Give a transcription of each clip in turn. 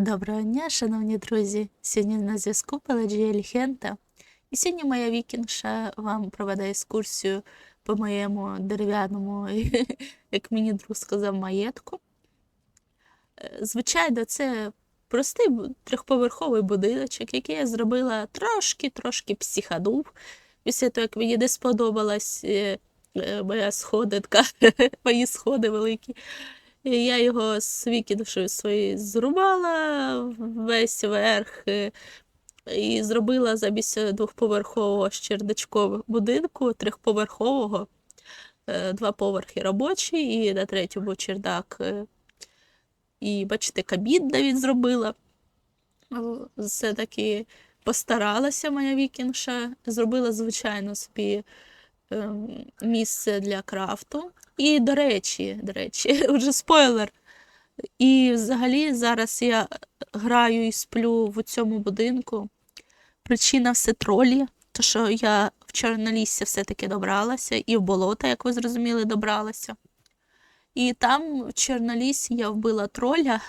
Доброго дня, шановні друзі! Сьогодні на зв'язку Пелагія Ліхента. І сьогодні моя вікінгша вам проведе екскурсію по моєму дерев'яному, як мені друг сказав, маєтку. Е, Звичайно, це простий трьохповерховий будиночок, який я зробила трошки-трошки психанув. Після того, як мені не сподобалась е, е, моя сходинка, мої сходи великі. Я його з вікіншою своєю зрубала весь верх е, і зробила замість двохповерхового з будинку трьохповерхового, е, два поверхи робочі, і на третьому чердак. е, І бачите, кабін навіть зробила. Все-таки постаралася моя вікінша, зробила, звичайно, собі місце для крафту. І, до речі, до речі, вже спойлер. І взагалі зараз я граю і сплю в цьому будинку. Причина все тролі, то що я в Чорнолісся все-таки добралася, і в болото, як ви зрозуміли, добралася. І там в Чорноліссі я вбила троля.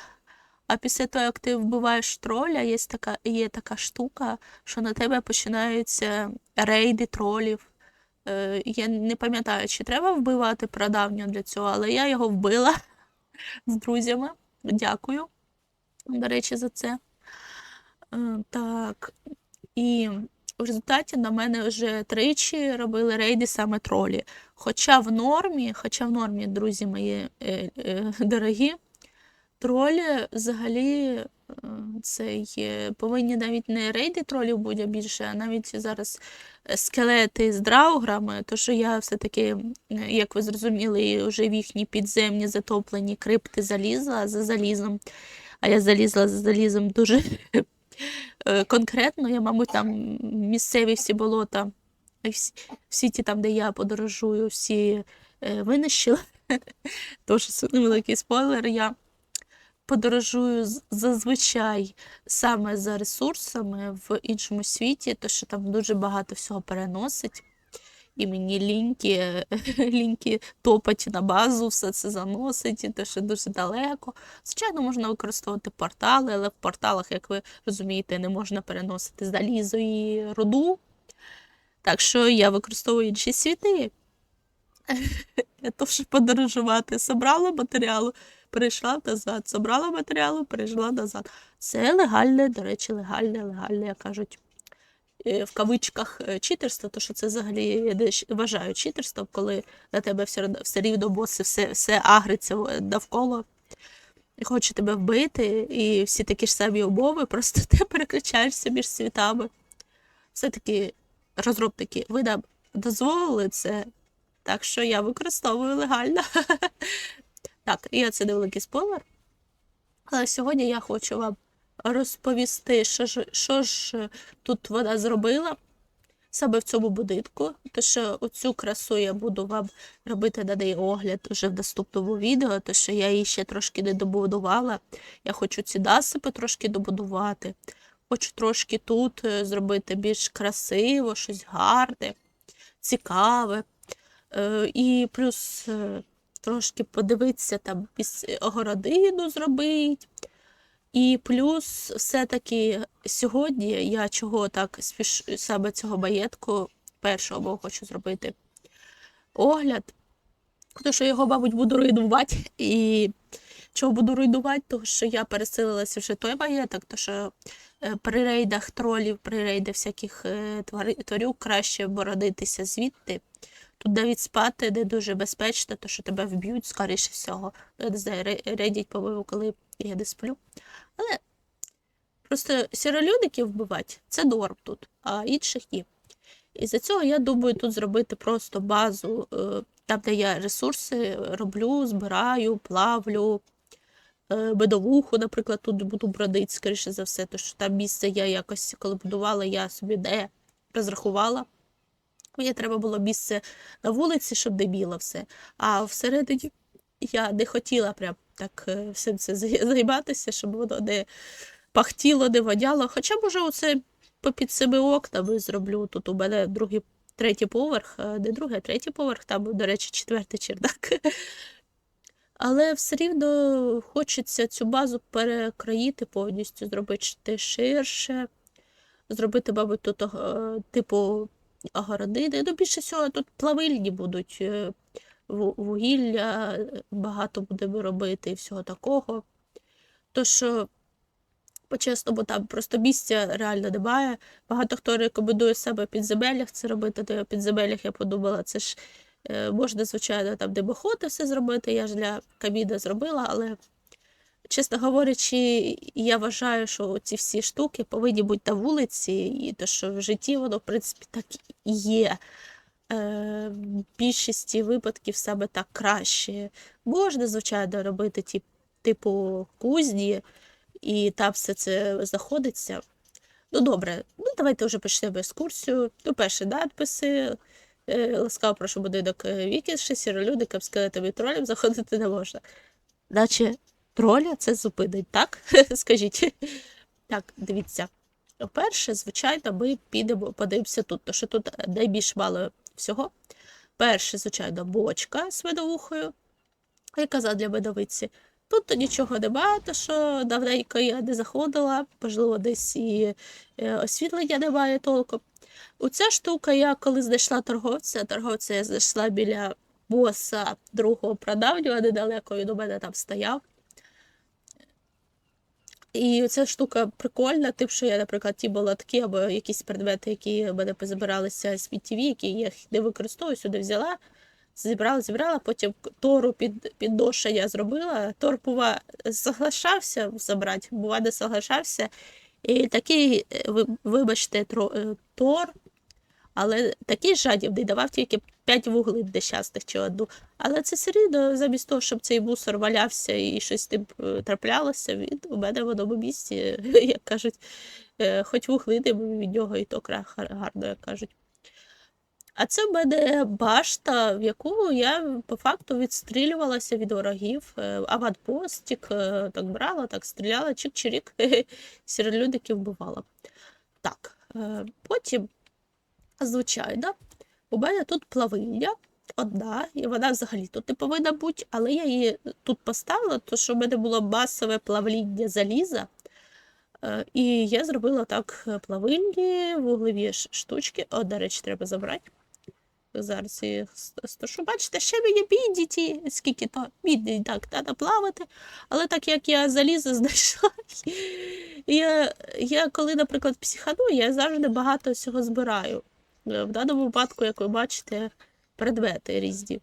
А після того, як ти вбиваєш троля, є така, є така штука, що на тебе починаються рейди тролів. Е, я не пам'ятаю, чи треба вбивати прадавнього для цього, але я його вбила з друзями. Дякую, до речі, за це. Е, Так. І в результаті на мене вже тричі робили рейди саме тролі. Хоча в нормі, хоча в нормі, друзі мої е, дорогі, тролі взагалі е, цей, е, повинні навіть не рейди тролів бути більше, а навіть зараз скелети з драуграми, то що я все-таки, як ви зрозуміли, вже в їхні підземні затоплені крипти залізла за залізом. А я залізла за залізом дуже е, конкретно. Я, мабуть, там місцеві всі болота, всі, всі ті там, де я подорожую, всі винищила. Тож невеликий спойлер. Я подорожую зазвичай саме за ресурсами в іншому світі, то що там дуже багато всього переносить. І мені ліньки, ліньки топать на базу, все це заносить, і те, що дуже далеко. Звичайно, можна використовувати портали, але в порталах, як ви розумієте, не можна переносити залізо і руду. Так що я використовую інші світи для того, щоб подорожувати. Собрала матеріалу, перейшла назад. Собрала матеріалу, перейшла назад. Це легальне, до речі, легальне, легальне, як кажуть. е, В кавичках е, читерство, то що це взагалі я вважаю читерством, коли на тебе все, все рівно боси, все, все агриться навколо хоче тебе вбити, і всі такі ж самі умови, просто ти переключаєшся між світами. Все-таки розробники ви нам дозволили це, так що я використовую легально. Так, і це невеликий спойлер. Але сьогодні я хочу вам розповісти, що ж, що ж тут вона зробила саме в цьому будинку. То що оцю красу я буду вам робити на неї огляд вже в наступному відео, то що я її ще трошки не добудувала. Я хочу ці насипи трошки добудувати. Хочу трошки тут е, зробити більш красиво, щось гарне, цікаве. Е, І плюс е, трошки подивитися там піс- огородину зробити. І плюс все-таки сьогодні я чого так спіш саме цього маєтку першого бо хочу зробити огляд. Тому що його, мабуть, буду руйнувати. І чого буду руйнувати? Тому що я переселилася вже той маєток, тому що е, при рейдах тролів, при рейдах всяких е, тварюк краще боронитися звідти. Тут навіть спати не дуже безпечно, тому що тебе вб'ють, скоріше всього. Ну, Я не знаю, рейдять, по-моєму, коли я не сплю. Але просто сіролюдиків вбивати це норм тут, а інших ні. І за цього я думаю тут зробити просто базу, е, там, де я ресурси роблю, збираю, плавлю. е, Медовуху, наприклад, тут буду бродити, скоріше за все, тому що там місце я якось, коли будувала, я собі не розрахувала. Мені треба було місце на вулиці, щоб не біло все. А всередині я не хотіла прям так е, всім це займатися, щоб воно не пахтіло, не водяло. Хоча, може, оце попід себе окнами зроблю. Тут у мене другий, третій поверх, е, не другий, а третій поверх, там, до речі, четвертий чердак. Але все рівно хочеться цю базу перекроїти повністю, зробити ширше, зробити, мабуть, тут е, типу огородини. Ну, більше всього, тут плавильні будуть, е, вугілля е, багато будемо робити і всього такого. То що, по-чесному, там просто місця реально немає. Багато хто рекомендує себе в підземеллях це робити, то я в підземеллях я подумала, це ж е, можна, звичайно, там димоходи все зробити. Я ж для каміна зробила, але, чесно говорячи, я вважаю, що ці всі штуки повинні бути на вулиці, і то, що в житті воно, в принципі, так і є. Е, в більшості випадків саме так краще. Можна, звичайно, робити ті, типу кузні, і там все це знаходиться. Ну, добре, ну давайте вже почнемо екскурсію. Ну, перші надписи. Е, Ласкаво прошу будинок е, Вікінші, сіролюдикам, скелетам і тролям заходити не можна. Наче троля це зупинить, так? Скажіть. Так, дивіться. Перше, звичайно, ми підемо, подивимося тут, тому що тут найбільш мало всього. Перше, звичайно, бочка з медовухою, яка задля медовиці. Тут то нічого немає, то що давненько я не заходила, можливо, десь і е, освітлення немає толком. Оця штука, я коли знайшла торговця, торговця я знайшла біля боса другого прадавнього, недалеко він у мене там стояв. І ця штука прикольна, тим, що я, наприклад, ті балатки або якісь предмети, які в мене позабиралися з ТВ, які я не використовую, сюди взяла, зібрала, зібрала, потім тору під, підношення зробила. Тор, бува, соглашався забрати, бува, не соглашався. І такий, е, ви- вибачте, е, тор, але такий жадібний давав тільки 5 вуглин нещасних чи одну. Але це все рівно, замість того, щоб цей мусор валявся і щось тим е, траплялося, він у мене в одному місці, як кажуть, е, хоч вуглини від нього і то гарно, як кажуть. А це в мене башта, в яку я по факту відстрілювалася від ворогів. Е, Аванпостік, е, так брала, так стріляла, чик-чирік, сіролюдиків вбивала. Так, е, потім, звичайно, у мене тут плавильня одна, і вона взагалі тут не повинна бути, але я її тут поставила, тому що в мене було масове плавління заліза. Е, І я зробила так е, плавильні, вуглеві штучки. О, до речі, треба забрати. Зараз їх стошу. Бачите, ще мені бідіті, скільки то бідний, так, треба плавати. Але так як я залізо знайшла, я, я коли, наприклад, психану, я завжди багато всього збираю. Е, В даному випадку, як ви бачите, предмети різні.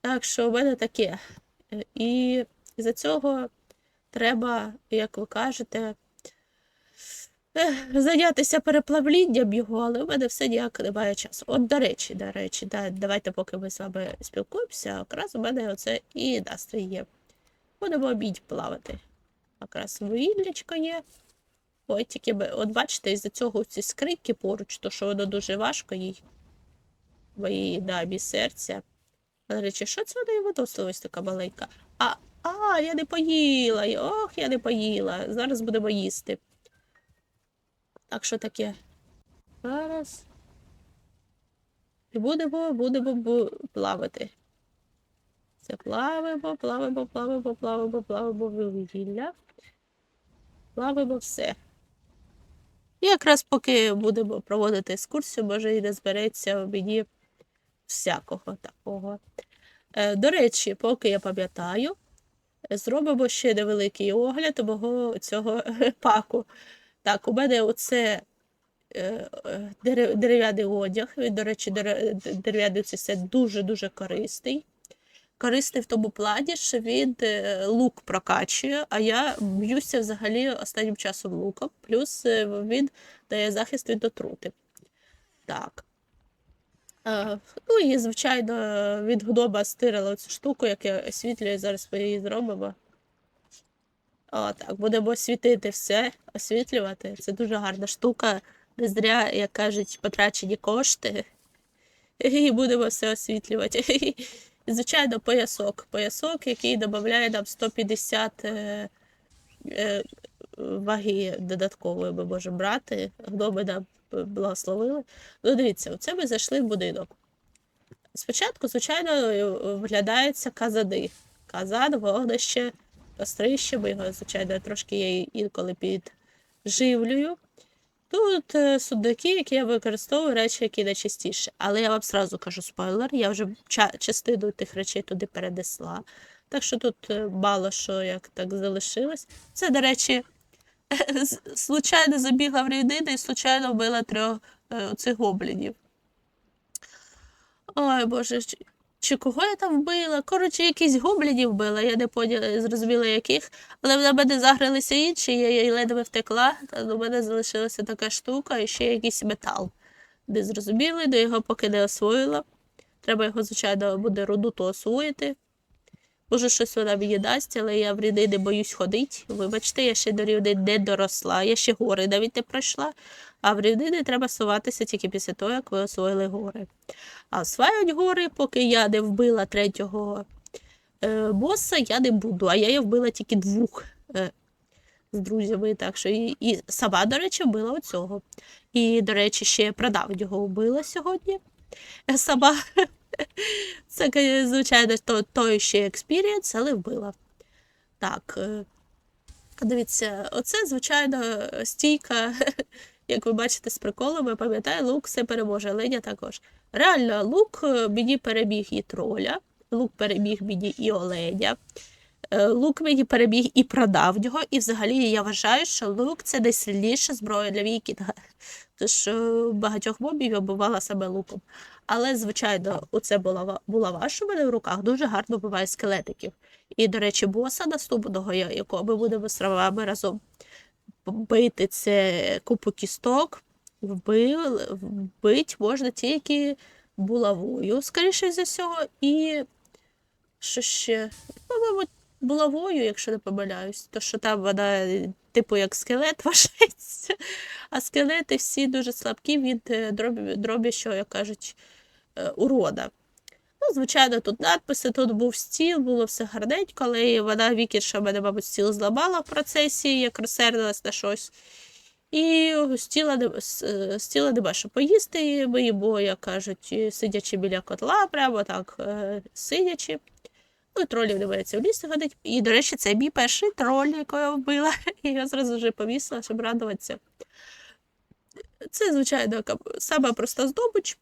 Так що в мене таке. Е, І за цього треба, як ви кажете, зайнятися переплавлінням його, але в мене все ніяк немає часу. От, до речі, до речі, да, давайте, поки ми з вами спілкуємося, якраз у мене оце і настрій є. Будемо обідь плавати. Якраз вугіллячко є. Ой, тільки от бачите, із-за цього ці скрипки поруч, то що воно дуже важко їй. Моїй дамі серця. До речі, що це вона і виносилась така маленька? А, а, я не поїла. Ох, я не поїла. Зараз будемо їсти. Так, що таке? Зараз. І будемо, будемо плавати. Це плаваємо, плаваємо, плаваємо, плаваємо, плаваємо вугілля. Плаваємо все. І якраз поки будемо проводити екскурсію, може і не збереться мені всякого такого. Е, До речі, поки я пам'ятаю, зробимо ще невеликий огляд мого цього паку. Так, у мене оце е, е, дере- дерев'яний одяг. Він, до речі, дерев'яний це дуже-дуже корисний. Корисний в тому плані, що він е, лук прокачує, а я б'юся взагалі останнім часом луком. Плюс е, він дає захист від отрути. Так. Е, Ну і, звичайно, від гнома стирила цю штуку, як я освітлюю, зараз ми її зробимо. О, так, будемо освітити все, освітлювати. Це дуже гарна штука. Не зря, як кажуть, потрачені кошти. І будемо все освітлювати. Звичайно, поясок. Поясок, який додає нам 150 е, е, ваги додаткової ми можемо брати. Гноми нам благословили. Ну, дивіться, оце ми зайшли в будинок. Спочатку, звичайно, виглядається казани. казан, вогнище, кострище, бо його, звичайно, трошки я інколи підживлюю. Тут е, судаки, які я використовую, речі, які найчастіше. Але я вам сразу кажу спойлер, я вже частину тих речей туди перенесла. Так що тут е, мало що як так залишилось. Це, до речі, случайно забігла в рівнини і случайно вбила трьох е, оцих гоблінів. Ой, Боже, чи, кого я там вбила? Коротше, якісь гоблінів вбила, я не зрозуміла яких. Але на мене загралися інші, я її ледве втекла, та до мене залишилася така штука і ще якийсь метал. Не зрозуміли, до його поки не освоїла. Треба його, звичайно, буде руду то освоїти. Може, щось вона мені дасть, але я в ріди не боюсь ходити. Вибачте, я ще до рівни не доросла, я ще гори навіть не пройшла. А в рівнини треба суватися тільки після того, як ви освоїли гори. А осваювати гори, поки я не вбила третього е, боса, я не буду. А я її вбила тільки двох е, з друзями. Так що і, і сама, до речі, вбила оцього. І, до речі, ще продав його вбила сьогодні. Сама. Це, звичайно, то, той ще експірієнс, але вбила. Так. е, Дивіться, оце, звичайно, стійка, як ви бачите, з приколами, пам'ятаю, лук все переможе, Леня також. Реально, лук е, мені переміг і троля, лук переміг мені і оленя. Е, Лук мені переміг і продав його, і взагалі я вважаю, що лук це найсильніша зброя для вікінга. Тож е, багатьох мобів я вбивала саме луком. Але, звичайно, оце була, була ваша в мене в руках, дуже гарно вбиває скелетиків. І, до речі, боса наступного, якого ми будемо з вами разом бити, це купу кісток. Вбив, вбить можна тільки булавою, скоріше за всього, і що ще? Ну, мабуть, булавою, якщо не помиляюсь, то що там вона, е, типу, як скелет вважається, а скелети всі дуже слабкі від е, дробі- дробящого, як кажуть, е, урода. Ну, звичайно, тут надписи, тут був стіл, було все гарненько, але вона вікірша мене, мабуть, стіл зламала в процесі, як розсердилась на щось. І стіла нема що поїсти, ми їмо, як кажуть, сидячи біля котла, прямо так сидячи. Ну, тролів не в лісі ходить. І, до речі, це мій перший троль, якого я вбила. І я зразу вже повісила, щоб радуватися. Це, звичайно, сама проста здобич.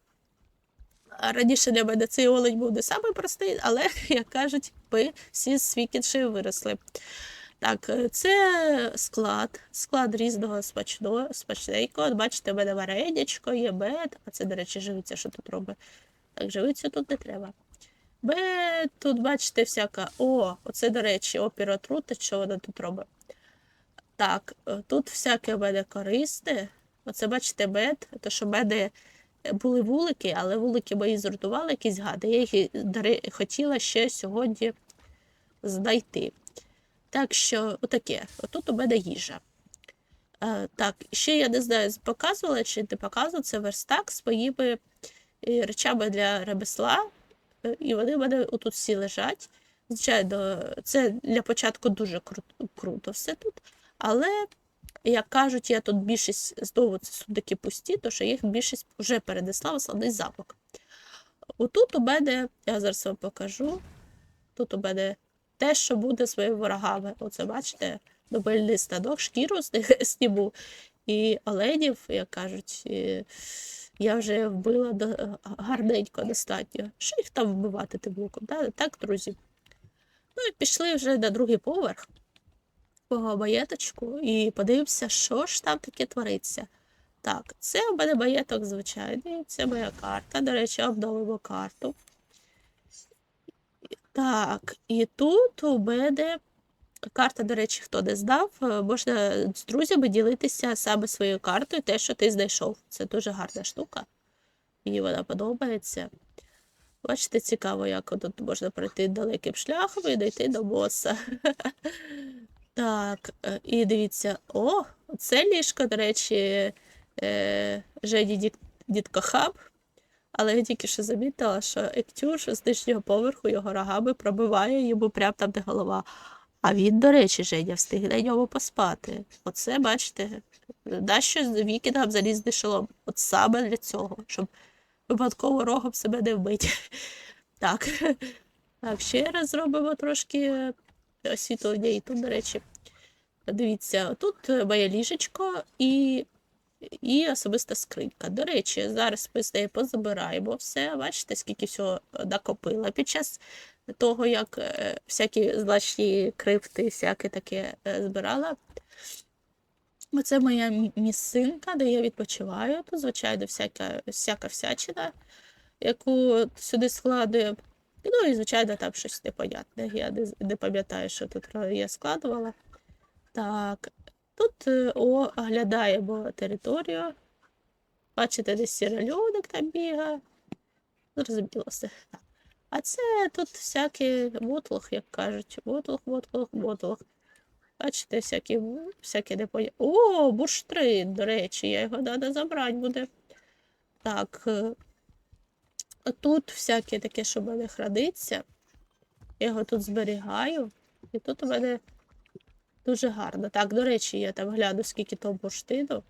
Раніше для мене цей олень був не самий простий, але, як кажуть, ми всі з вікіншею виросли. Так, е, це склад, склад різного смачного. От Бачите, в мене варенячко, є мед, а це, до речі, живиця, що тут робить. Так, живицю тут не треба. Мед, тут, бачите, всяка. О, оце, до речі, опіра отрута, що вона тут робить. Так, е, тут всяке мене корисне. Оце, бачите, мед, то що в мене були вулики, але вулики мої зрутували якісь гади. Я їх хотіла ще сьогодні знайти. Так що, отаке, отут у мене їжа. Е, так, ще я не знаю, показувала чи не показувала це верстак з моїми е, речами для ремесла. Е, І вони в мене отут всі лежать. Звичайно, це для початку дуже кру- круто все тут. Але, як кажуть, я тут більшість знову це сундуки пусті, то що їх більшість вже перенесла в основний замок. Отут у мене, я зараз вам покажу. Тут у мене те, що буде з моїми ворогами. Оце бачите, дубельний станок, шкіру з них сніму. І оленів, як кажуть, я вже вбила до- гарненько достатньо. Що їх там вбивати тим луком? Да? Так, друзі. Ну і пішли вже на другий поверх по маєточку і подивимося, що ж там таке твориться. Так, це у мене маєток звичайний, це моя карта. До речі, обновимо карту. Так, і тут у мене карта, до речі, хто не знав, е, можна з друзями ділитися саме своєю картою, те, що ти знайшов. Це дуже гарна штука. Мені вона подобається. Бачите, цікаво, як тут можна пройти далеким шляхом і дійти до боса. Так, е, і дивіться, о, це ліжко, до речі, е, Жені Дід, Дідкохаб. Але я тільки що замітила, що Ектюш з нижнього поверху його рогами пробиває йому прямо там, де голова. А він, до речі, Женя встиг на ньому поспати. Оце, бачите, нащо вікінгам залізний шолом? От саме для цього, щоб випадково рогом себе не вбити. Так. Так, ще раз зробимо трошки освітлення. І тут, до речі, дивіться, тут моє ліжечко і, і особиста скринька. До речі, зараз ми з нею позабираємо все. Бачите, скільки всього накопила під час того, як е, всякі злачні крипти, всяке таке е, збирала. Оце моя місцинка, де я відпочиваю. Тут, звичайно, всяка, всяка всячина, яку сюди складую. Ну і, звичайно, там щось непонятне. Я не, пам'ятаю, що тут я складувала. Так, тут е, оглядаємо територію. Бачите, десь сірольодик там бігає. Зрозуміло все. Так. А це тут всякий мотлох, як кажуть. Мотлох, мотлох, мотлох. Бачите, всякі, всякі непоня... О, бурштрин, до речі, я його треба забрати буде. Так. е, Тут всяке таке, що в мене храниться. Я його тут зберігаю. І тут у мене дуже гарно. Так, до речі, я там гляну, скільки того бурштину.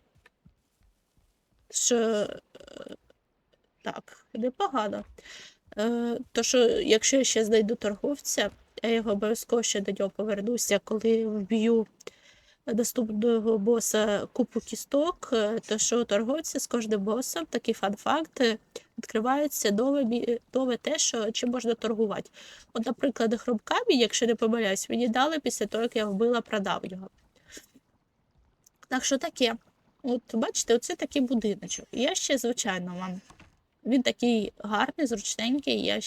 Що е, так, непогано. Е, То що, якщо я ще знайду торговця, я його обов'язково ще до нього повернуся, коли вб'ю наступного боса купу кісток, е, то що у торговця з кожним босом, такий фан-факт, відкривається нове, нове те, що чим можна торгувати. От, наприклад, хромкамінь, якщо не помиляюсь, мені дали після того, як я вбила, продав його. Так що таке. От бачите, оце такий будиночок. Я ще, звичайно, вам. Він такий гарний, зручненький. Я,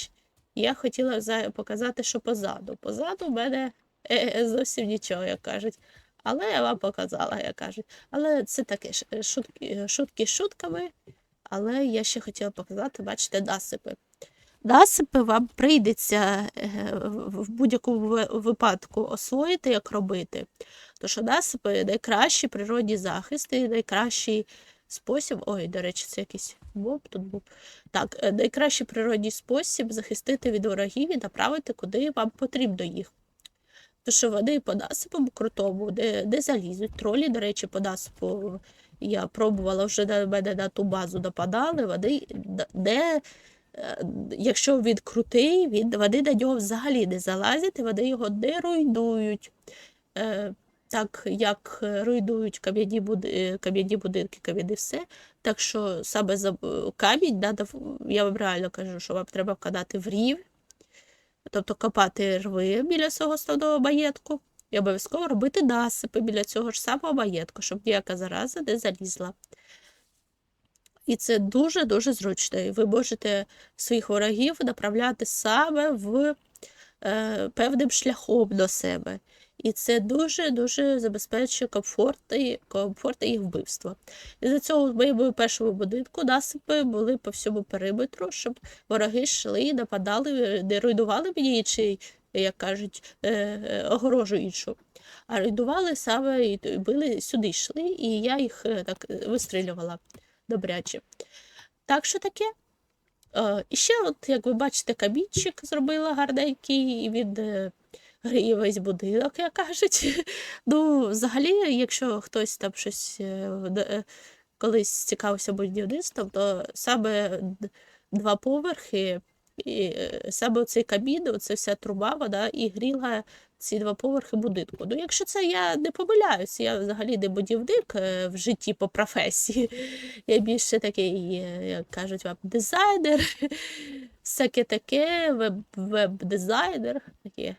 я хотіла показати, що позаду. Позаду в мене е, зовсім нічого, як кажуть. Але я вам показала, як кажуть. Але це таке е, шутки, е, шутки шутками. Але я ще хотіла показати, бачите, насипи. Насипи вам прийдеться е, в будь-якому випадку освоїти, як робити. Тому що насипи найкращий природній захист і найкращий спосіб. Ой, до речі, це якийсь боб тут був. Так, е, найкращий природній спосіб захистити від ворогів і направити, куди вам потрібно їх. Тому що вони по насипам крутому, де, де залізуть. Тролі, до речі, по насипу я пробувала вже на мене на ту базу нападали. Вони де, е, якщо він крутий, він, вони на нього взагалі не залазять, і вони його не руйнують. Е, так як руйнують кам'яні буди- е, кам'яні будинки, кам'яні все. Так що саме за е, камінь в- я вам реально кажу, що вам треба вкладати в рів, тобто копати рви біля свого основного маєтку і обов'язково робити насипи біля цього ж самого маєтку, щоб ніяка зараза не залізла. І це дуже-дуже зручно. І ви можете своїх ворогів направляти саме в е, певним шляхом до себе. І це дуже-дуже забезпечує комфорт і, комфорт і їх вбивство. І за цього в моєму першому будинку насипи були по всьому периметру, щоб вороги йшли, нападали, не руйнували мені чи, як кажуть, е, е, огорожу іншу. А руйнували саме і били сюди йшли, і я їх е, так е, вистрілювала добряче. Так що таке. Е, І ще, от, як ви бачите, камінчик зробила гарненький, і весь будинок, як кажуть. Ну, взагалі, якщо хтось там щось е, е, колись цікавився будівництвом, то саме два поверхи, і е, саме цей камін, оця вся труба, вона і гріла ці два поверхи будинку. Ну, якщо це я не помиляюсь, я взагалі не будівник в житті по професії. Я більше такий, як кажуть вам, дизайнер, всяке таке, веб, веб-дизайнер. Таке.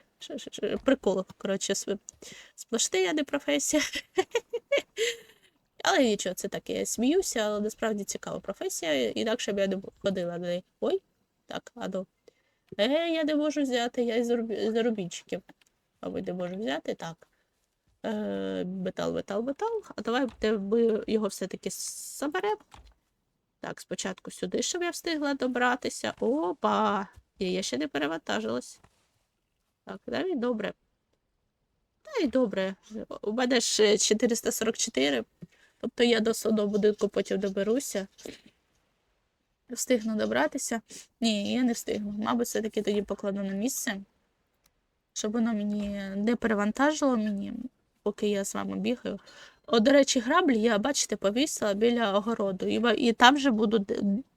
Прикол, коротше, сп- сплошний, а не професія. Але нічого, це таке, я сміюся, але насправді цікава професія, інакше б я не ходила на неї. Ой, так, а ну. Е, я не можу взяти, я із заруб- зарубінчиків. А ви не можу взяти, так. Е, метал, метал, метал. А давай ми його все-таки заберемо. Так, спочатку сюди, щоб я встигла добратися. Опа! Я ще не перевантажилась. Так, далі добре. Та й добре. У мене ж е, 444. Тобто я до свого будинку потім доберуся. Встигну добратися. Ні, я не встигну. Мабуть, все-таки тоді покладу на місце, щоб воно мені не перевантажило мені, поки я з вами бігаю. О, до речі, граблі я, бачите, повісила біля огороду. І, і там же буду,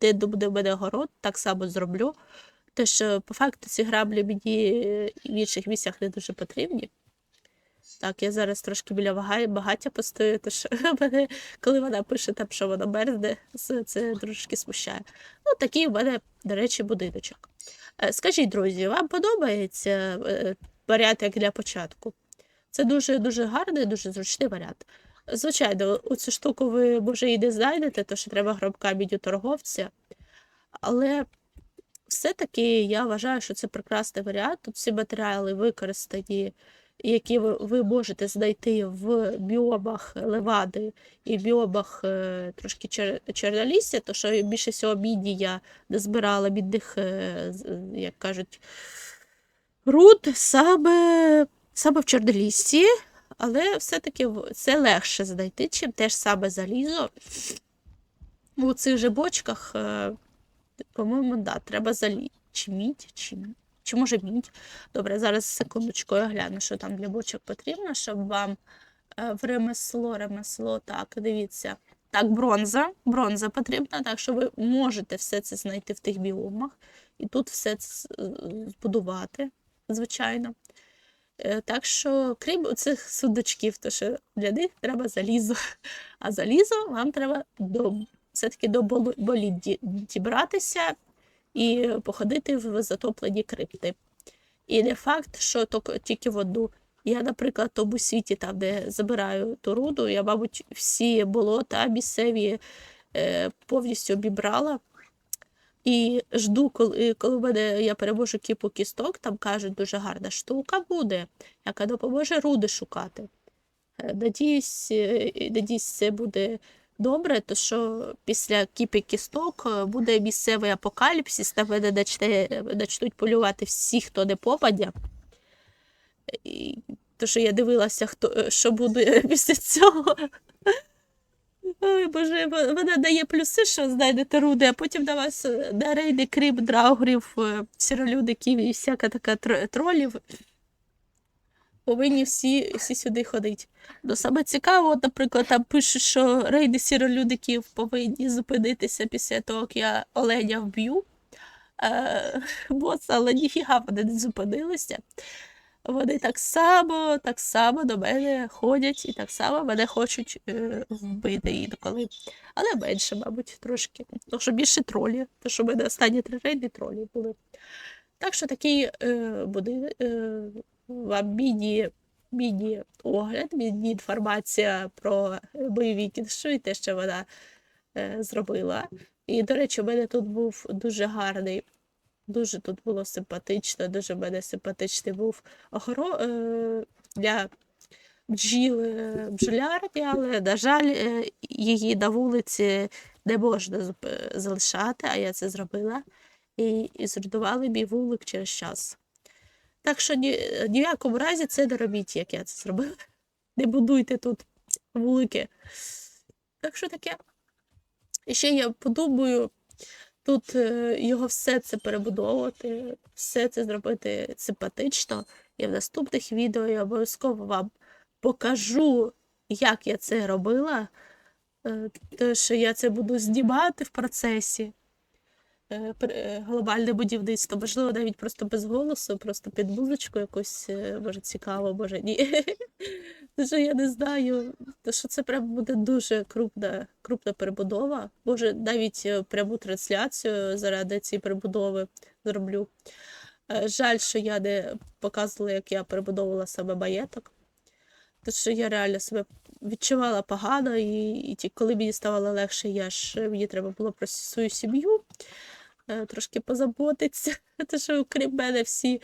де буде в мене огород, так само зроблю. Е, по факту, ці граблі мені е, в інших місцях не дуже потрібні. Так, я зараз трошки біля вага- багаття постою, тож мене, коли вона пише там, що вона мерзне, це, трошки смущає. Ну, такий в мене, до речі, будиночок. Е, Скажіть, друзі, вам подобається е, варіант як для початку? Це дуже дуже гарний, дуже зручний варіант. Звичайно, цю штуку ви може і не знайдете, то що треба гроб камінь у торговця. Але все-таки я вважаю, що це прекрасний варіант. Тут всі матеріали використані, які ви, можете знайти в біомах левади і біомах е, трошки чер, чорнолісся, то що більше всього міді я не збирала бідних, е, як кажуть, руд саме, саме в чорноліссі, але все-таки це легше знайти, чим те ж саме залізо. У цих же бочках, е, по-моєму, да, треба залі... Чи чи, може мідь. Добре, зараз секундочку я гляну, що там для бочок потрібно, щоб вам е, в ремесло, ремесло, так, дивіться. Так, бронза. Бронза потрібна, так що ви можете все це знайти в тих біомах. І тут все це збудувати, звичайно. Е, Так що, крім цих судочків, то що для них треба залізо. А залізо вам треба до, все-таки до боліт дібратися і походити в затоплені крипти. І не факт, що тільки- тільки в одну. Я, наприклад, тому світі, там, де забираю ту руду, я, мабуть, всі болота місцеві е, повністю обібрала. І жду, коли, коли мене я переможу кіпу кісток, там кажуть, дуже гарна штука буде, яка допоможе руди шукати. Е, Надіюсь, е, надіюсь, це буде добре, то що після кіпи кісток е, буде місцевий апокаліпсис, на мене начне, начнуть полювати всі, хто не попадя. І, то, що я дивилася, хто, е, що буде після цього. Ой, Боже, вона дає плюси, що знайдете руди, а потім на вас е, на рейди крип, драугрів, е, сіролюдиків і всяка така тролів. Повинні всі, всі сюди ходити. Ну, саме цікаво, наприклад, там пишуть, що рейди сіролюдиків повинні зупинитися після того, як я оленя вб'ю. Е, але ніфіга вони не зупинилися. Вони так само, так само до мене ходять і так само мене хочуть е, вбити інколи. Але менше, мабуть, трошки. Тому що більше тролі. Тому що в мене останні три рейди тролі були. Так що такий е, буде е, вам міні, міні огляд, міні інформація про бойові кіншу і те, що вона е, зробила. І, до речі, у мене тут був дуже гарний, дуже тут було симпатично, дуже в мене симпатичний був огоро е, для бджіл е, бджолярні, але, на жаль, її на вулиці не можна залишати, а я це зробила. І, і зруйнували мій вулик через час. Так що ні, ні в якому разі це не робіть, як я це зробила. Не будуйте тут вулики. Так що таке. І ще я подумаю, тут е, його все це перебудовувати, все це зробити симпатично. І в наступних відео я обов'язково вам покажу, як я це робила. Е, Тому що я це буду знімати в процесі. Е, е, Глобальне будівництво, можливо, навіть просто без голосу, просто під музичку якусь, е, може, цікаво, може ні. Тому я не знаю, що це прям буде дуже крупна, крупна перебудова. Може, навіть пряму трансляцію заради цієї перебудови зроблю. Жаль, що я не показувала, як я перебудовувала саме маєток. Тому що я реально себе відчувала погано, і, і коли мені ставало легше, я ж мені треба було про свою сім'ю трошки позаботитися. Тому що крім мене всі,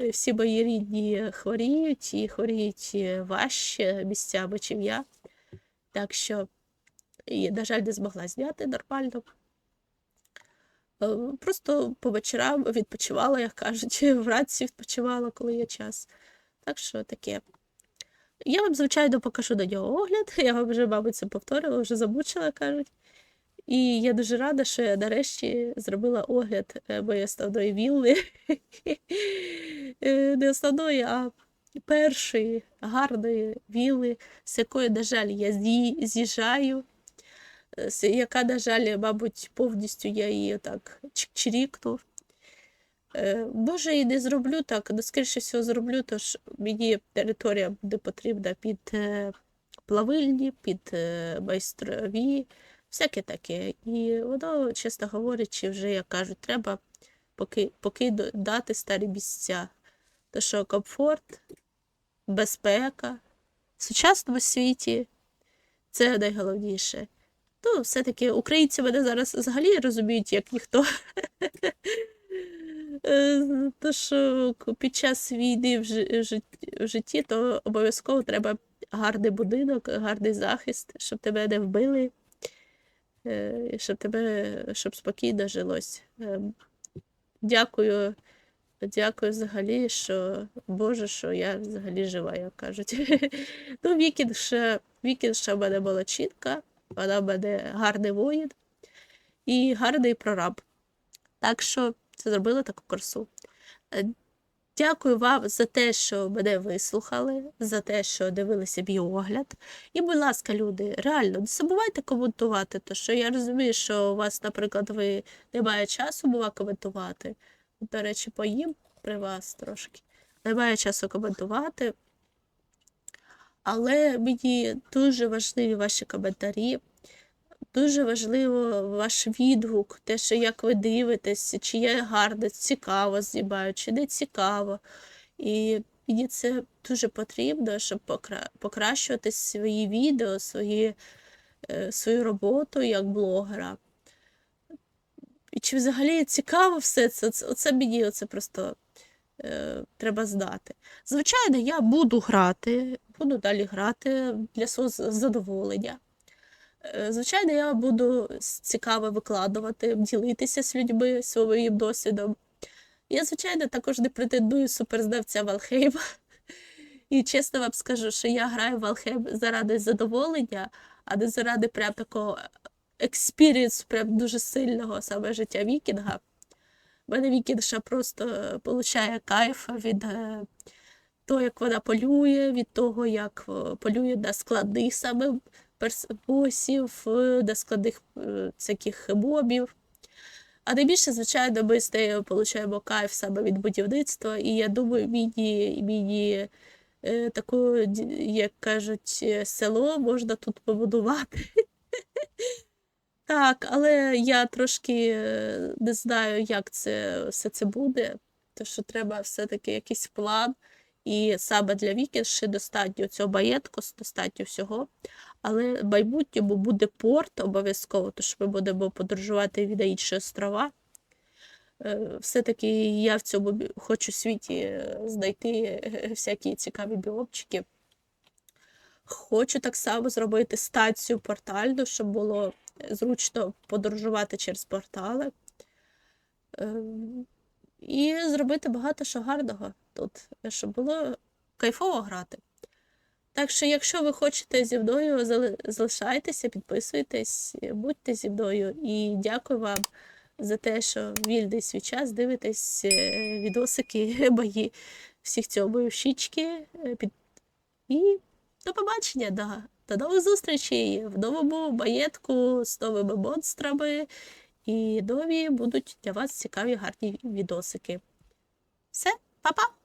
е, всі мої рідні хворіють і хворіють е, важче місцями, чим я. Так що, і, на жаль, не змогла зняти нормально. Е, Просто по вечорам відпочивала, як кажуть, вранці відпочивала, коли є час. Так що таке. Я вам, звичайно, покажу на нього огляд. Я вам вже, мабуть, це повторила, вже замучила, кажуть. І я дуже рада, що я нарешті зробила огляд е, моєї основної вілли. Е, Не основної, а першої гарної вілли, з якої, на жаль, я з'їжджаю. е, Яка, на жаль, мабуть, повністю я її так чирікну. Може, і не зроблю так, але скоріше всього зроблю, тож мені територія буде потрібна під плавильні, під майстрові, всяке таке. І воно, чесно говорячи, вже, як кажуть, треба поки, покидати старі місця. То що комфорт, безпека в сучасному світі це найголовніше. Ну, все-таки українці мене зараз взагалі розуміють, як ніхто. Е, То, що під час війни в жи- в житті, то обов'язково треба гарний будинок, гарний захист, щоб тебе не вбили, щоб тебе, щоб спокійно жилось. Е, Дякую, дякую взагалі, що Боже, що я взагалі жива, як кажуть. Ну, вікінгша, вікінгша в мене молодчинка, вона в мене гарний воїн і гарний прораб. Так що це зробила таку красу. Дякую вам за те, що мене вислухали, за те, що дивилися мій огляд. І, будь ласка, люди, реально, не забувайте коментувати, тому що я розумію, що у вас, наприклад, ви немає часу бува коментувати. До речі, поїм при вас трошки. Немає часу коментувати. Але мені дуже важливі ваші коментарі. Дуже важливо ваш відгук, те, що як ви дивитесь, чи є гарно, цікаво знімаю, чи не цікаво. І мені це дуже потрібно, щоб покра- покращувати свої відео, свої, е, свою роботу як блогера. І чи взагалі цікаво все? Це- Оце мені оце просто е, треба знати. Звичайно, я буду грати, буду далі грати для свого задоволення. Е, Звичайно, я буду цікаво викладувати, ділитися з людьми своїм досвідом. Я, звичайно, також не претендую суперзнавця Валхейма. І чесно вам скажу, що я граю в заради задоволення, а не заради прям такого експірієнсу, прям дуже сильного саме життя вікінга. У мене вікінгша просто е, получає кайф від е, того, як вона полює, від того, як е, полює на складних саме перс- босів, е, складних е, всяких мобів. А найбільше, звичайно, ми з нею отримуємо кайф саме від будівництва, і я думаю, міні, міні е, таку, як кажуть, село можна тут побудувати. Так, але я трошки не знаю, як це все це буде, тому що треба все-таки якийсь план. І саме для вікінгші достатньо цього маєтку, достатньо всього. Але в майбутньому буде порт обов'язково, що ми будемо подорожувати від інші острова. Е, Все-таки я в цьому хочу світі е, знайти е, всякі цікаві біомчики. Хочу так само зробити стацію портальну, щоб було зручно подорожувати через портали. Ем, І зробити багато що гарного тут, щоб було кайфово грати. Так що, якщо ви хочете зі мною, залишайтеся, підписуйтесь, будьте зі мною. І дякую вам за те, що вільний свій час дивитесь е, відосики мої всіх цього щічки. Під... І до побачення, да. До нових зустрічей в новому маєтку з новими монстрами. І нові будуть для вас цікаві гарні відосики. Все, па-па!